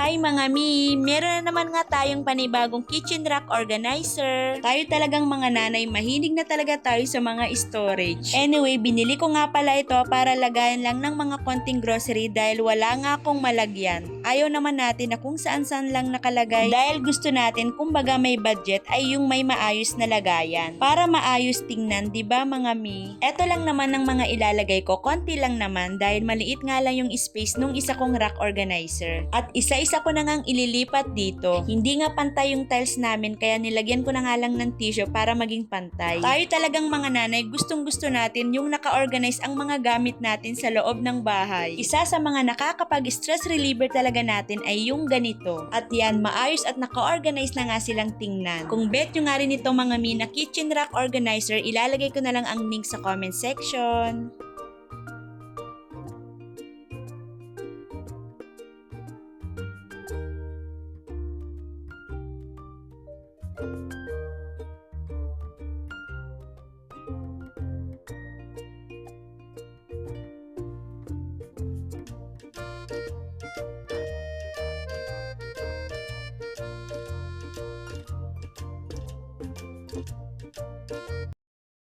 Hi mga mi! Meron na naman nga tayong panibagong kitchen rack organizer. Tayo talagang mga nanay, mahilig na talaga tayo sa mga storage. Anyway, binili ko nga pala ito para lagayan lang ng mga konting grocery dahil wala nga akong malagyan. Ayaw naman natin na kung saan-saan lang nakalagay dahil gusto natin kumbaga may budget ay yung may maayos na lagayan. Para maayos tingnan, di ba mga mi? Eto lang naman ang mga ilalagay ko, konti lang naman dahil maliit nga lang yung space nung isa kong rack organizer. At isa-isa ko na ngang ililipat dito. Hindi nga pantay yung tiles namin kaya nilagyan ko na nga lang ng tissue para maging pantay. Tayo talagang mga nanay, gustong gusto natin yung naka-organize ang mga gamit natin sa loob ng bahay. Isa sa mga nakakapag-stress reliever talaga natin ay yung ganito. At yan, maayos at naka-organize na nga silang tingnan. Kung bet nyo nga rin ito mga Mina Kitchen Rack Organizer, ilalagay ko na lang ang link sa comment section.